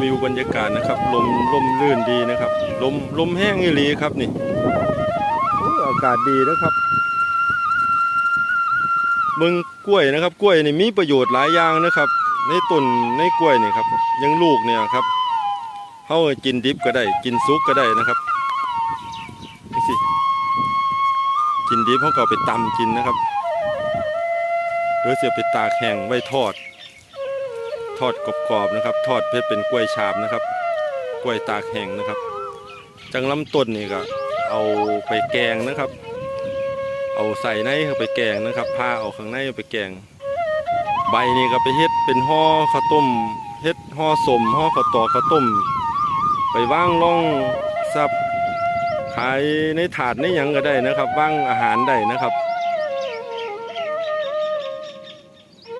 วิวบรรยากาศนะครับ ลมลมลื่นดีนะครับ ลมลมแห้งอีหลีครับนี่โอ้อากาศดีนะครับเมืองกล้วยนะครับ กล้วยนี่มีประโยชน์หลายอย่างนะครับ ในต้นในกล้วยนี่ครับอยังลูกเนี่ยครับเฮากินดิบก็ได้ กินซุกก็ได้นะครับนี่สิกินดิบเขาก็เอาไปตำกินนะครับหรือเสียไปตากแห้งไว้ทอด ทอดกรอบๆนะครับ ทอดเพื่อเป็นกล้วยฉาบนะครับ กล้วยตากแห้งนะครับ จังลำต้นนี่ก็เอาไปแกงนะครับ เอาใส่ในเข้าไปแกงนะครับผ้าเอาข้างในเอาไปแกง ใบนี่ก็ไปเฮ็ดเป็นห่อข้าวต้มเฮ็ดห่อสมห่อข้าวตอกข้าวต้ม ไปว่างล่องซับขายในถาดในหยังก็ได้นะครับว่างอาหารได้นะครับ